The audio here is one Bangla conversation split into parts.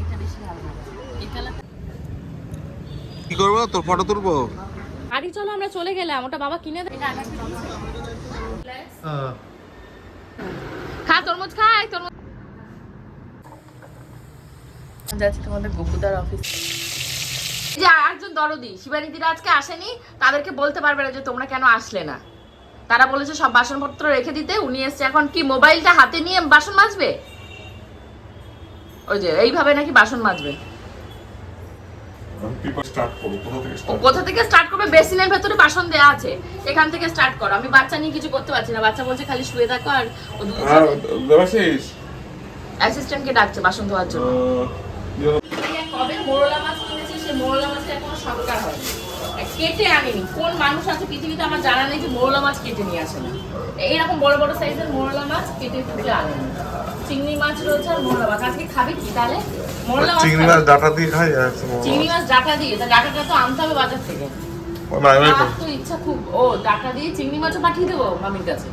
এটা বেশি ভালো লাগে। এই কালারটা কি করব? তোর ফটো তুলবো? চলো আমরা চলে গেলাম। ওটা বাবা কিনে দেয় খা তরমুজ খাই তরমুজ যাচ্ছি তোমাদের গোপুদার অফিস যে একজন দরদি শিবানীদিরা আজকে আসেনি। তাদেরকে বলতে পারবে না যে তোমরা কেন আসলে না। তারা বলেছে সব বাসনপত্র রেখে দিতে। উনি এসছে এখন কি মোবাইলটা হাতে নিয়ে বাসন মাজবে? ওই যে এইভাবে নাকি বাসন মাজবে? কোথা থেকে ও স্টার্ট কোথা থেকে স্টার্ট করবে? বেসিনের ভেতরে বাসন দেয়া আছে এখান থেকে স্টার্ট করো। আমি বাচ্চা নিয়ে কিছু করতে পারছি না। বাচ্চা বলছে খালি শুয়ে থাকো আর হ্যাঁ অ্যাসিস্ট্যান্টকে ডাকছে বাসন ধোয়ার জন্য। ইয়ে, কবে মোরলা মাছ কিনেছে? সে মোরলা মাছটা এখনও সরকার হয়নি। আর কেটে আনেনি। কোন মানুষ আছে পৃথিবীতে আমার জানা নেই যে মোরলা মাছ কেটে নিয়ে আসে না। এইরকম বড় বড় সাইজের মোরলা মাছ কেটে ফুটে আনেনি চিংড়ি মাছ রয়েছে আর মোরলা মাছ। আজকে খাবি কি তাহলে? মোরলা মাছ চিংড়ি মাছ ডাটা দিয়ে খাই চিংড়ি মাছ। ডাটা দিয়ে। তা ডাটাটা তো আনতে হবে বাজার থেকে। তো ইচ্ছা খুব। ও ডাটা দিয়ে চিংড়ি মাছও পাঠিয়ে দেবো মামির কাছে।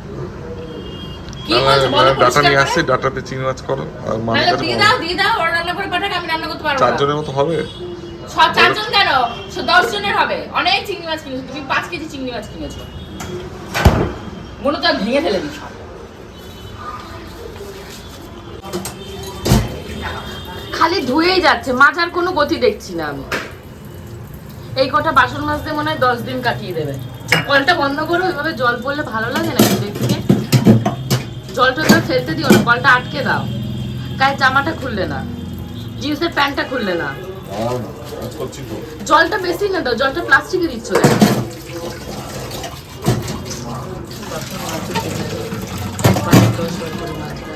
ডাটা নিয়ে আসছি ডাটাতে চিংড়ি মাছ করো আর মাছ দিয়ে দাও দিয়ে দাও ওরা রান্না করে পাঠাক আমি রান্না করতে পারব চারজনের মতো হবে? চারজন কেন? দশ জনের হবে। অনেক চিংড়ি মাছ কিনেছো তুমি পাঁচ কেজি চিংড়ি মাছ কিনেছো। মনে তো ভেঙে ফেলে দিস খালি ধুয়েই যাচ্ছে মাজার কোনো গতি দেখছি না আমি। এই কটা বাসন মাজতে মনে হয় দশ দিন কাটিয়ে দেবে। কলটা বন্ধ করো ওইভাবে জল পড়লে ভালো লাগে না দেখতে? জলটা তো ফেলতে দিও না কলটা আটকে দাও। গায়ে জামাটা খুললে না জিন্সের প্যান্টটা খুললে না। জলটা বেশি না দাও জলটা প্লাস্টিকে দিচ্ছ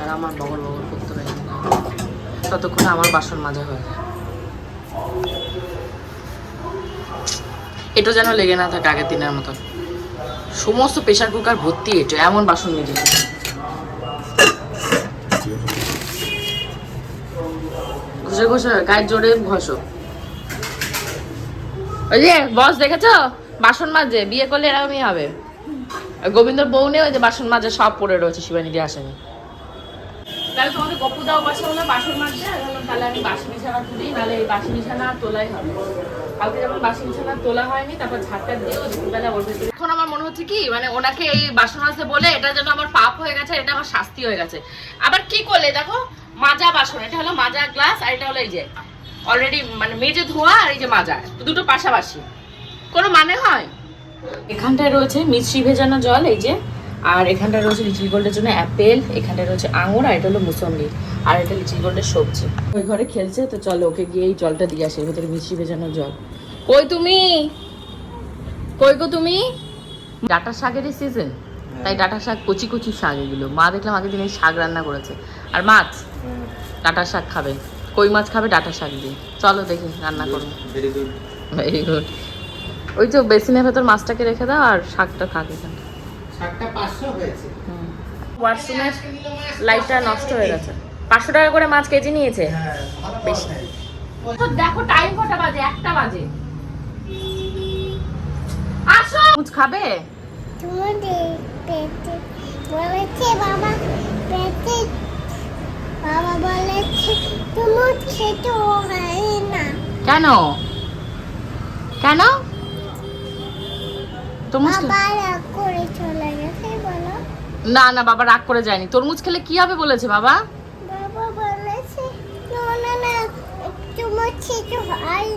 আর আমার বগল বগল করতে পারি। ততক্ষণে আমার বাসন মাজা হয়ে যায় এটা যেন লেগে না থাকে আগের দিনের মতো সমস্ত প্রেশার কুকার ভর্তি এটা এমন বাসন মেজে ঘষে ঘষে, গায়ের জোরে ঘষো। ওই যে, বস দেখেছ? বাসন মাজে, বিয়ে করলে এরকমই হবে। গোবিন্দর বউ নেই ওই যে বাসন মাজে সব পড়ে রয়েছে শিবানীদি আসেনি। তাহলে তোমাকে দাও বাসন মাজতে তাহলে আমি বিছানা তুলি নাহলে এই বাসি বিছানা তোলাই হবে কালকে যখন বাসি বিছানা তোলা হয়নি তারপর ঝাড়টা দিয়ে ও দুপুরবেলা ওর ভেতরে এখন আমার মনে হচ্ছে কি মানে ওনাকে এই বাসন মাজতে বলে এটা যেন আমার পাপ হয়ে গেছে এটা আমার শাস্তি হয়ে গেছে। আবার কি করলে দেখো মাজা বাসন এটা হলো মাজা গ্লাস আর এটা হলো এই যে অলরেডি মানে মেজে ধোয়া আর এই যে মাজা দুটো পাশাপাশি। কোনো মানে হয়? এখানটায় রয়েছে মিশ্রি ভেজানো জল এই যে। আর এখানটায় রয়েছে লিচি গোল্ডের জন্য অ্যাপেল এখানটায় রয়েছে আঙুর আর এটা হলো মুসম্বি আর এটা লিচি গোল্ডের সবজি। ওই ঘরে খেলছে তো চলো ওকে গিয়ে এই জলটা দিয়ে আসে ভেতরে মিশ্রি ভেজানো জল। কই তুমি? কই গো তুমি? ডাটা শাকেরই সিজন তাই ডাটা শাক কচি কচি শাক এগুলো। মা দেখলাম আগের দিন এই শাক রান্না করেছে। আর মাছ? ডাটা শাক খাবে। কই মাছ খাবে? ডাটা শাক দিয়ে। চলো দেখি রান্না করব ভেরি গুড ভেরি গুড ওই তো বেসিনের ভেতর মাছটাকে রেখে দাও আর শাকটা খাক এখানে শাকটা পাঁচশো হয়েছে। ওয়াশরুমের লাইটটা নষ্ট হয়ে গেছে। পাঁচশো টাকা করে মাছ কেজি নিয়েছে? বেশি। তো দেখো টাইম কটা বাজে? একটা বাজে। আসো! মুচ খাবে? বলেছে বাবা পেটে বাবা বলেছে তোমার খেতে হয় না। কেন? কেন? তরমুজ না না বাবা রাগ করে যায়নি। তরমুজ খেলে কি হবে বলেছে বাবা? হয়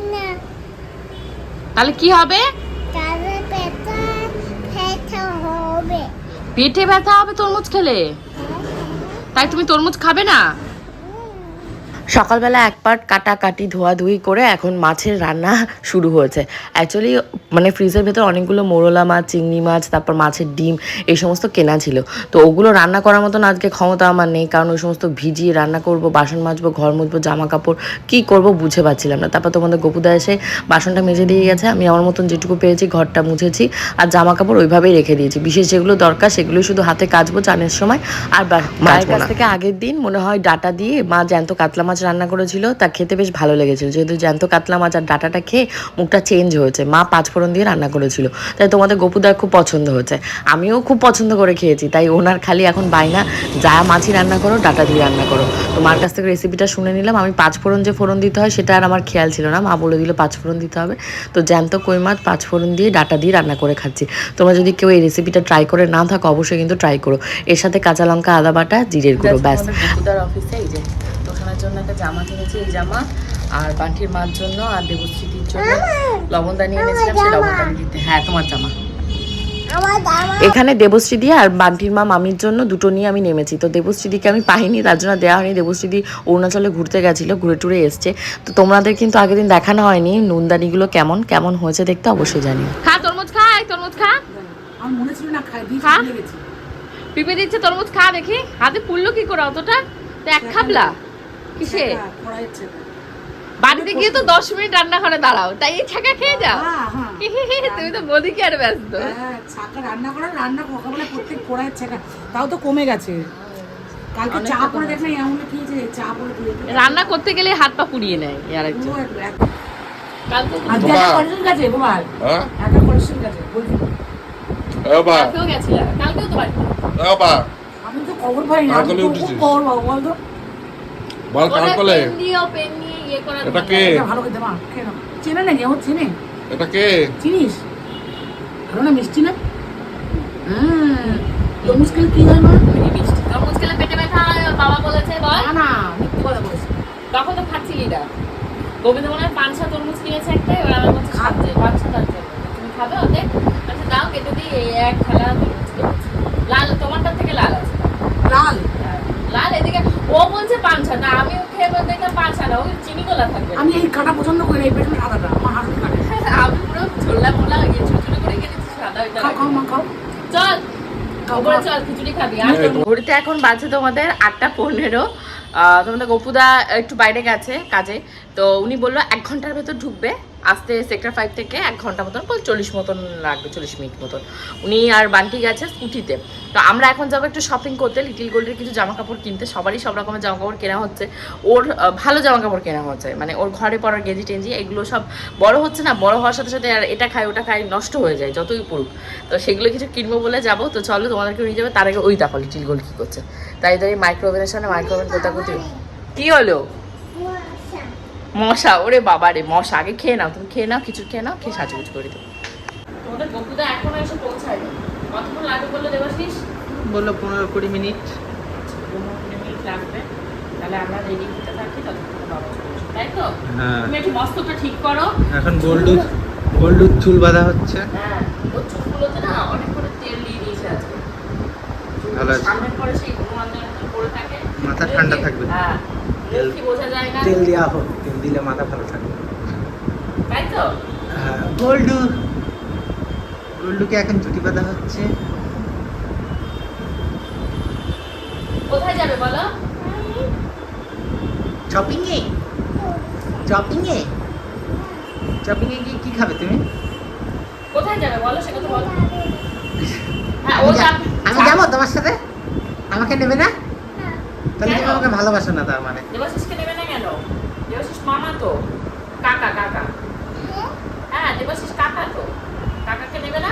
তাহলে কি হবে? পেটে হবে। পেটে ব্যথা হবে তরমুজ খেলে? তাই তুমি তরমুজ খাবে না? সকালবেলা এক পাট কাটাকাটি ধোয়াধুয়ি করে এখন মাছের রান্না শুরু হয়েছে। অ্যাকচুয়ালি মানে ফ্রিজের ভেতর অনেকগুলো মোরলা মাছ চিংড়ি মাছ তারপর মাছের ডিম এই সমস্ত কেনা ছিল। তো ওগুলো রান্না করার মতন আজকে ক্ষমতা আমার নেই কারণ ওই সমস্ত ভিজিয়ে রান্না করব বাসন মাজবো ঘর মুছবো জামা কাপড় কী করব বুঝে পাচ্ছিলাম না। তারপর তোমাদের গোপুদা এসে বাসনটা মেজে দিয়ে গেছে আমি আমার মতন যেটুকু পেয়েছি ঘরটা মুছেছি আর জামা কাপড় ওইভাবেই রেখে দিয়েছি। বিশেষ যেগুলো দরকার সেগুলো শুধু হাতে কাচবো চানের সময় আর মায়ের কাছ থেকে আগের দিন মনে হয় ডাটা দিয়ে মা জ্যান্ত কাতলা মাছ মাছ রান্না করেছিল তা খেতে বেশ ভালো লেগেছিল। যেহেতু জ্যান্ত কাতলা মাছ আর ডাটাটা খেয়ে মুখটা চেঞ্জ হয়েছে মা পাঁচ ফোড়ন দিয়ে রান্না করেছিল। তাই তোমাদের গোপুদার খুব পছন্দ হয়েছে। আমিও খুব পছন্দ করে খেয়েছি তাই ওনার খালি এখন বাইনা যা মাছই রান্না করো ডাটা দিয়ে রান্না করো। তো মার কাছ থেকে রেসিপিটা শুনে নিলাম আমি পাঁচ ফোড়ন যে ফোড়ন দিতে হয় সেটা আর আমার খেয়াল ছিল না। মা বলে দিল পাঁচ ফোড়ন দিতে হবে। তো জ্যান্ত কই মাছ পাঁচ ফোড়ন দিয়ে ডাটা দিয়ে রান্না করে খাচ্ছি। তোমরা যদি কেউ এই রেসিপিটা ট্রাই করে না থাকো অবশ্যই কিন্তু ট্রাই করো। এর সাথে কাঁচা লঙ্কা আদা বাটা জিরের গুঁড়ো ব্যাস। অফিসে এই যে একটা জামা কিনেছি এই জামা আর বান্টির মার জন্য আর দেবশ্রীতির জন্য লবণদানি এনেছিলাম সেই লবণদানি দিতে হ্যাঁ তোমার জামা। এখানে দেবশ্রী দিয়ে আর বান্টির মা মামির জন্য দুটো নিয়ে আমি নেমেছি। তো দেবশ্রীদিকে আমি পাইনি তার জন্য দেওয়া হয়নি। দেবশ্রীদি অরুণাচলে ঘুরতে গেছিল ঘুরে টুরে এসছে। তো তোমাদের কিন্তু আগের দিন দেখানো হয়নি নুনদানিগুলো কেমন কেমন হয়েছে দেখতে অবশ্যই জানি খা তরমুজ খা এই তরমুজ খা। মনে ছিল না খাই দিয়ে খা। পিপে দিচ্ছে তরমুজ খা দেখি। হাতে পুড়লো কি করে অতটা? তো এক খাবলা কিসে। বাড়িতে গিয়ে তো দশ মিনিট রান্না করে দাঁড়াও। তাই এই ছাকা খেয়ে যাও। হ্যাঁ, হ্যাঁ। তুমি তো বদি কি আর ব্যস্ত। হ্যাঁ, ছাকা রান্না করা রান্না প্রত্যেক কড়াইয়ের ছাকা। তাও তো কমে গেছে। কালকে চা করে এমন কি যে চা করে রান্না করতে গেলে হাত পা পুড়িয়ে নেয় আর একজন কালকে হ্যাঁ? একটা বলছি। বাবা কালকেও গেছিলাম কালকেও তো বাবা আমি তো খবর পাই না আমি তো খবর পাবো বলতো। বল কার কলে? ইয়ে এটা কে? ভালো খেতে মা চেনে নাকি? আমার চেনে। এটা কে? চিনিস? ভালো না মিষ্টি না? হ্যাঁ। তরমুজ খেলে কি হয় মা? মিষ্টি তরমুজ পেটে ব্যথা হয় বাবা বলেছে বল। না না মিথ্যে কথা বলছি। তখন তো খাচ্ছিলি না গোবিন্দ মনে হয় পাঁচ সাত তরমুজ কিনেছে একটাই ওরা আমার বলছে খাচ্ছে পাঁচ সাত তার জন্য। তুমি খাবে ওতে? আচ্ছা দাও কেটে দিই এই এক খেলা তরমুজ কিনেছি লাল তোমারটার থেকে লাল আছে লাল লাল এদিকে ও বলছে পাঁচা না আমি খেয়ে বলতে দেখলাম পাঁচা না ওই চিনি গোলা থাকবে। আমি এই কাটা পছন্দ করি না, এই সাদাটা আমার কাটে। আমি পুরো ছোলা মোলা ইয়ে ছোট ছোট করে কেটেছি সাদা ওইটা খাও খাও মা খাও। চল ঘড়িতে এখন বাজে তোমাদের আটটা পনেরো। তোমাদের গপুদা একটু বাইরে গেছে কাজে তো উনি বলল এক ঘণ্টার ভেতর ঢুকবে। আসতে সেক্টর ফাইভ থেকে এক ঘণ্টা মতন চল্লিশ মতন লাগবে, চল্লিশ মিনিট মতন। উনি আর বান্টি গেছে স্কুটিতে। তো আমরা এখন যাব একটু শপিং করতে। লিটিল গোল্ডের কিছু জামা কাপড় কিনতে। সবারই সব রকমের জামা কাপড় কেনা হচ্ছে। ওর ভালো জামা কাপড় কেনা হচ্ছে। মানে ওর ঘরে পড়ার গেঞ্জি টেঞ্জি, এগুলো সব বড় হচ্ছে না, বড় হওয়ার সাথে সাথে আর এটা খাই, ওটা খাই নষ্ট হয়ে যায়, যতই পড়ুক। তো সেগুলো কিছু কিনবো বলে যাব। তো চলো, তোমাদেরকে নিয়ে যাবে। তার আগে ওই দেখো লিটিল গোল্ড কী করছে। তাই তাই মাইক্রোওভেনের সামনে মাইক্রোওভেন কোথাকুতি কি হলো? মশা ওরে বাবা রে মশা আগে খেয়ে নাও তুমি খেয়ে নাও কিছু খেয়ে নাও খেয়ে সাজুগুজু করে দেবো তোমাদের বকুদা এখনও এসে পৌঁছায়নি। কতক্ষণ লাগবে বলল দেবাশিস বলল পনেরো কুড়ি মিনিট। পনেরো কুড়ি মিনিট লাগবে। তাহলে আমরা রেডি হতে থাকি ততক্ষণ বাবা তাই তো? হ্যাঁ। তুমি একটু মস্তটা ঠিক করো। এখন গোল্ডুর গোল্ডুর চুল বাঁধা হচ্ছে। হ্যাঁ ওর চুলগুলোতে না অনেক করে তেল দিয়ে দিয়েছে আজকে। ভালো আছে। সামনের পরে সেই হনুমানদের পড়ে থাকে। মাথা ঠান্ডা থাকবে। হ্যাঁ মুখ বোঝা যায় না? তেল দেওয়া হোক। তেল দিলে মাথা ভালো থাকবে। তাই তো? হ্যাঁ, গোল্ডু। গোল্ডুকে এখন বাঁধা হচ্ছে। কোথায় যাবে বলো? শপিং এ শপিং এ শপিং এ গিয়ে কি খাবে তুমি? কোথায় যাবে বলো সে কথা বলো। হ্যাঁ ও আমি যাবে তোমার সাথে? আমাকে নেবে না? তাহলে তুমি? আমাকে ভালোবাসো না তার মানে। দেবাশিসকে নেবে না কেন? দেবাশিস মামা তো? কাকা কাকা। হ্যাঁ দেবাশিস কাকা তো? কাকাকে নেবে না?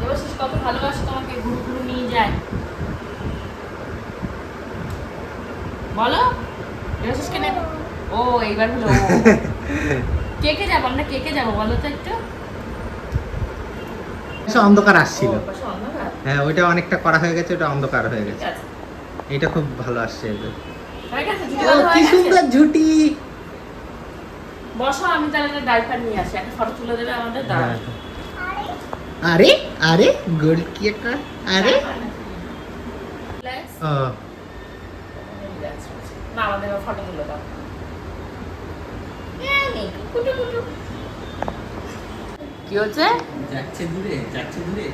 দেবাশিস কত ভালোবাসে তোমাকে ঘুরু ঘুরু নিয়ে যায়। বলো দেবাশিসকে নেবে? ও এইবার হলো। কে কে যাব আমরা? কে কে যাব? বলো তো একটু। অন্ধকার আসছিল। হ্যাঁ ওইটা অনেকটা করা হয়ে গেছে ওটা অন্ধকার হয়ে গেছে। এটা খুব ভালো আসছে কি সুন্দর ঝুটি বসো আমি তাহলে ডাইপার নিয়ে আসি। একটা ফটো তুলে দেবে আমাদের? দাঁড়াও। হ্যাঁ। আরে আরে গোল্ড কি একটা? আরে। Relax. ও। Relax. না আমাদের ফটো তুলে দাও। কুটু কুটু। কি হচ্ছে? যাচ্ছে দূরে যাচ্ছে দূরে।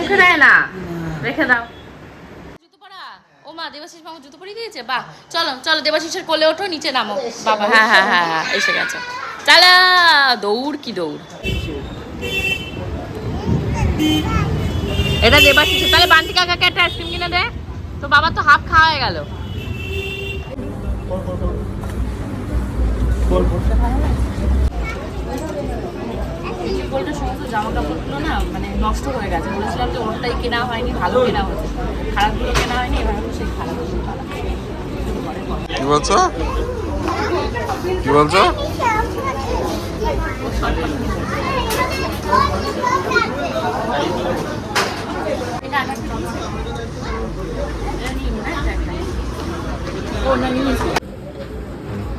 মুখে দেয় না। রেখে দাও। দেবাশিস মামা জুতো পরিয়ে দিয়েছে? বাহ, চলো চলো দেবাশিসের কোলে ওঠো, নিচে নামো। বাবা হ্যাঁ হ্যাঁ হ্যাঁ হ্যাঁ এসে গেছে। চালা, দৌড় কি দৌড়? এটা দেবাশিসের, তাহলে বান্টি কাকাকে একটা আইসক্রিম কিনে দে। তো বাবা তো হাফ খাওয়া হয়ে গেল। লিচি গোল্ডের সমস্ত জামা কাপড়গুলো না মানে নষ্ট হয়ে গেছে। বলেছিলাম যে ওরটাই কেনা হয়নি ভালো কেনা হয়েছে খারাপগুলো কেনা হয়নি এবার সেই খারাপগুলো কি বলছো? কি বলছো?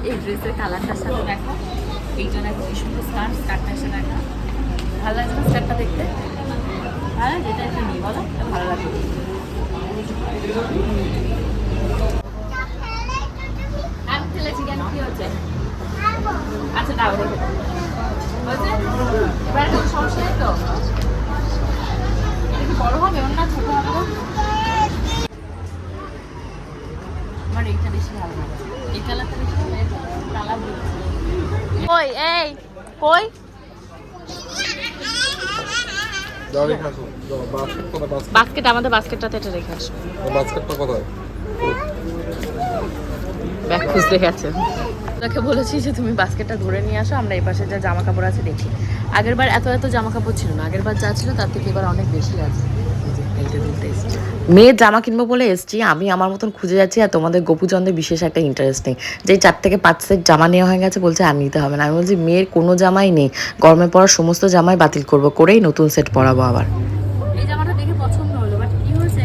এই ড্রেসের কালারটার সাথে দেখো। এইটা দেখো কি সুন্দর স্কার্ট স্কার্টটার সাথে দেখা। ভালো লাগছে না স্কার্টটা দেখতে? হ্যাঁ যেটা একটা নিই, বলো। ভালো লাগবে খেলেছি কেন? কি হচ্ছে? আচ্ছা দাও সমস্যা নেই তো? বড় ছোট না? এইটা বেশি ভালো লাগে। কই, এই, কই যাও রেখে আসো যাও বাস্কেট আমাদের বাস্কেটটাতে এটা রেখে আসো। বাস্কেটটা কোথায়? ব্যাগ খুঁজতে গেছে। তাকে বলেছি যে তুমি বাস্কেটটা ধরে নিয়ে আসো আমরা এই পাশে যা জামা কাপড় আছে দেখি। আগের বার এত এত জামা কাপড় ছিল না আগের বার যা ছিল তার থেকে এবার অনেক বেশি আছে। মেয়ের জামা কিনবো বলে এসছি, আমি আমার মতন খুঁজে যাচ্ছি আর তোমাদের গোপুচন্দ্রের বিশেষ একটা ইন্টারেস্ট নেই। যে চার থেকে পাঁচ সেট জামা নেওয়া হয়ে গেছে বলছে, আর নিতে হবে না। আমি বলছি, মেয়ের কোনো জামাই নেই, গরমে পড়ার সমস্ত জামাই বাতিল করব, করেই নতুন সেট পরাবো আবার। দেখে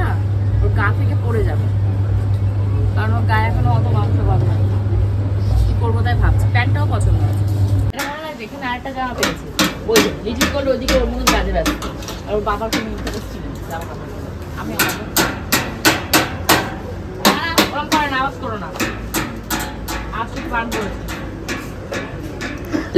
না কারণ গায়ে আরেকটা জামা পেয়েছি। ওই গোল্ড ওদিকে ওর আর বাবার কোনো ইন্টারেস্ট আমি না, করে না, করো না। আজ শুধু বান করেছে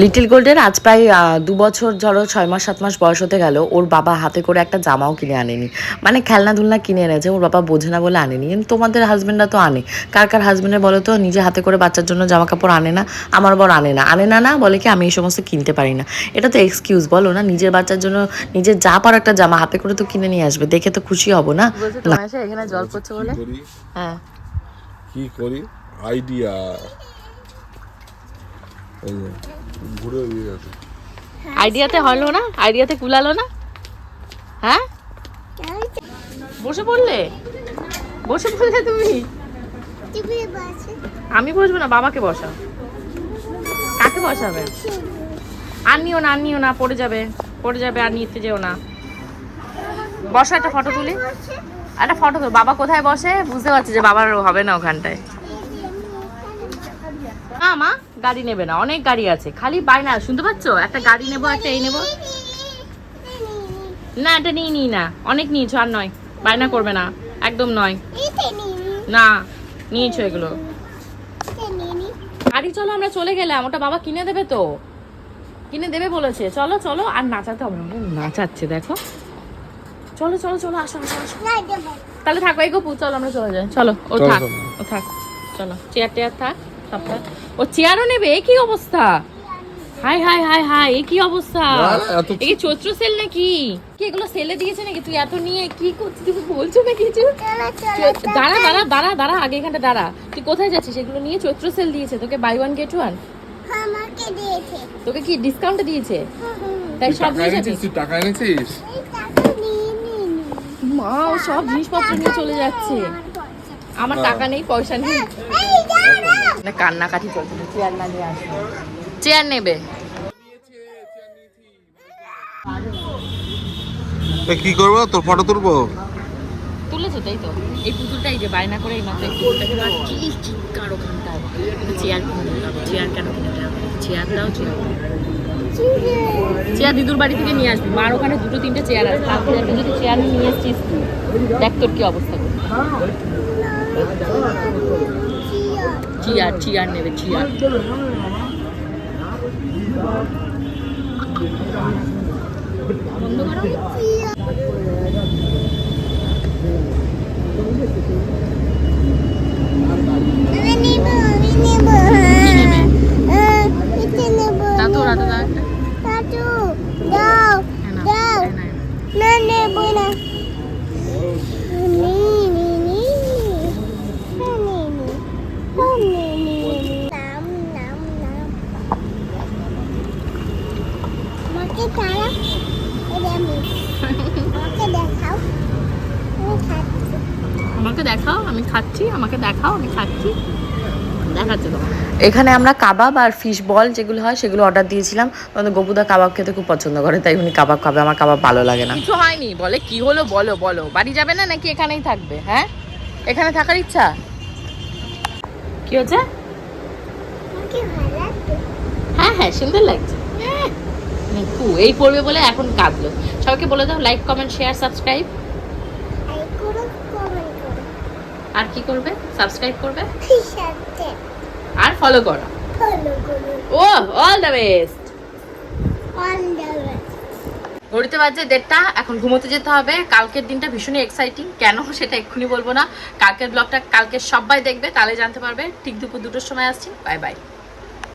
লিটিল গোল্ডের আজ প্রায় দু বছর ধরো ছয় মাস সাত মাস বয়স হতে গেল ওর বাবা হাতে করে একটা জামাও কিনে আনেনি। মানে খেলনা ধুলনা কিনে এনেছে ওর বাবা বোঝে না বলে আনেনি। কিন্তু তোমাদের হাজব্যান্ডরা তো আনে। কার কার হাজবেন্ডের বলো তো নিজে হাতে করে বাচ্চার জন্য জামা কাপড় আনে না আমার বর আনে না। আনে না না বলে কি আমি এই সমস্ত কিনতে পারি না। এটা তো এক্সকিউজ বলো না নিজের বাচ্চার জন্য নিজের যা পার একটা জামা হাতে করে তো কিনে নিয়ে আসবে দেখে তো খুশি হব না? এখানে জল বলে? হ্যাঁ। কি করি? আইডিয়া এই যে ঘুরে দিয়ে গেছে। আইডিয়াতে হলো না? আইডিয়াতে কুলালো না? হ্যাঁ? বসে পড়লে? বসে পড়লে তুমি? আমি বসবো না বাবাকে বসাও। কাকে বসাবে? আর নিও না আর নিও না পড়ে যাবে পড়ে যাবে আর নিতে যেও না। বসো একটা ফটো তুলি। একটা ফটো তুল বাবা কোথায় বসে? বুঝতে পারছি যে বাবার হবে না ওখানটায়। মা। গাড়ি নেবে না অনেক গাড়ি আছে। খালি বায়না শুনতে পাচ্ছ? একটা গাড়ি নেব একটা এই নেব। না এটা নিই নিই না। অনেক নিয়েছো আর নয়। বায়না করবে না। একদম নয়। না নিয়েছো এগুলো। গাড়ি চলো আমরা চলে গেলাম। ওটা বাবা কিনে দেবে তো। কিনে দেবে বলেছে। চলো চলো আর নাচাতে হবে নাচাচ্ছে দেখো। চলো চলো চলো আসো আসো আসো। তাহলে থাকো এই গপু চলো আমরা চলে যাই। চলো ও থাক ও থাক। চলো চেয়ার টেয়ার থাক সব থাক ও চেয়ারও নেবে? এ কি অবস্থা? হাই হাই হাই হাই এ কি অবস্থা? এ কি চৈত্র সেল নাকি? কি এগুলো সেলে দিয়েছে নাকি? তুই এত নিয়ে কি করছিস তুমি বলছো না কিছু? দাঁড়া দাঁড়া দাঁড়া দাঁড়া আগে এখানটা দাঁড়া। তুই কোথায় যাচ্ছিস? এগুলো নিয়ে চৈত্র সেল দিয়েছে। তোকে বাই ওয়ান গেট ওয়ান আমাকে দিয়েছে। তোকে কি ডিসকাউন্ট দিয়েছে? তাই তুই সব টাকা নিয়ে যাবি? তুই টাকা এনেছিস? মা ও সব জিনিসপত্র নিয়ে চলে যাচ্ছে। আমার টাকা নেই পয়সা নেই। না কান্নাকাটি চলছে চেয়ার না নিয়ে আসবে চেয়ার নেবে কি করব তোর ফটো তুলবো তুলেছো তাই তো এই পুতুলটা এই যে বায়না করে এই মাত্র এই পুতুলটাকে কি চিৎকার ওখানটায় চেয়ার চেয়ার কেন চেয়ার দাও চেয়ার চেয়ার দিদুর বাড়ি থেকে নিয়ে আসবি মার ওখানে দুটো তিনটে চেয়ার আছে তার থেকে যদি চেয়ার নিয়ে এসছিস তুই দেখ তোর কি অবস্থা চেয়ার চিয়ার নেবে চিয়ার বন্ধ করো আমি নেব আমি নেব নেবে? হ্যাঁ এটা নেব দাদু রাধা দা দাদু দাও দাও না নেব না নি নি নি নি নি নি খাও আমি খাচ্ছি। দেখাচ্ছে তোমার এখানে আমরা কাবাব আর ফিশ বল যেগুলো হয় সেগুলো অর্ডার দিয়েছিলাম। তখন গপুদা কাবাব খেতে খুব পছন্দ করে তাই উনি কাবাব খাবে আমার কাবাব ভালো লাগে না। কিছু হয়নি বলে কি হলো বলো বলো। বাড়ি যাবে না নাকি এখানেই থাকবে হ্যাঁ? এখানে থাকার ইচ্ছা? কি হচ্ছে আমাকে হ্যাঁ হ্যাঁ সুন্দর লাগছে। হ্যাঁ। এই পড়বে বলে এখন কাঁদলো। সবাইকে বলে দাও লাইক কমেন্ট শেয়ার সাবস্ক্রাইব এই করো কমেন্ট করো আর কি করবে? সাবস্ক্রাইব করবে? আর ফলো করো। ও অল দ্য বেস্ট ঘড়িতে বাজে দেড়টা এখন ঘুমোতে যেতে হবে। কালকের দিনটা ভীষণই এক্সাইটিং কেন সেটা এক্ষুনি বলব না। কালকের ব্লগটা কালকে সবাই দেখবে তাহলে জানতে পারবে। ঠিক দুপুর দুটোর সময় আসছি। Bye bye